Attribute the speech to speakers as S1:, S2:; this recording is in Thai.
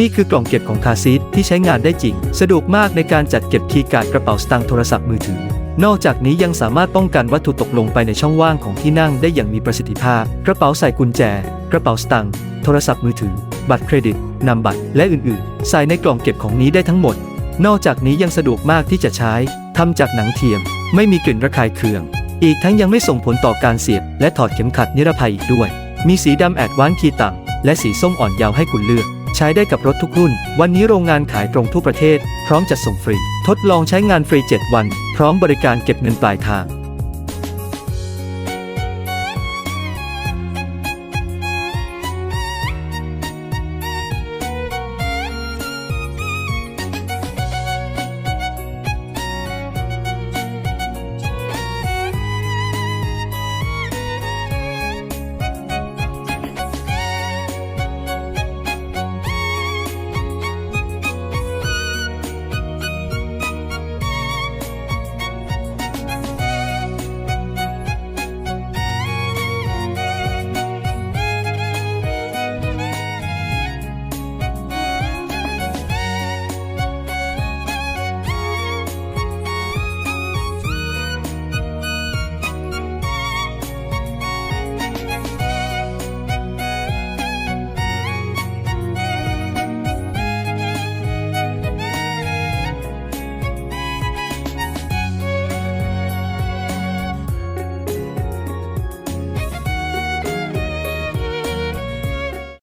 S1: นี่คือกล่องเก็บของคาซีทที่ใช้งานได้จริง สะดวกมากในการจัดเก็บคีย์การ์ดกระเป๋าสตางค์โทรศัพท์มือถือ นอกจากนี้ยังสามารถป้องกันวัตถุตกลงไปในช่องว่างของที่นั่งได้อย่างมีประสิทธิภาพ กระเป๋าใส่กุญแจ กระเป๋าสตางค์โทรศัพท์มือถือ บัตรเครดิตนามบัตรและอื่นๆ ใส่ในกล่องเก็บของนี้ได้ทั้งหมด นอกจากนี้ยังสะดวกมากที่จะใช้ทำจากหนังเทียม ไม่มีกลิ่นระคายเคือง อีกทั้งยังไม่ส่งผลต่อการเสียบ และถอดเข็มขัดนิรภัยอีกด้วย มีสีดำแอดวานซ์คีต่ำและสีส้มอ่อนยาวให้คุณเลือก ใช้ได้กับรถทุกรุ่น วันนี้โรงงานขายตรงทั่วประเทศ พร้อมจัดส่งฟรี ทดลองใช้งานฟรี 7 วัน พร้อมบริการเก็บเงินปลายทาง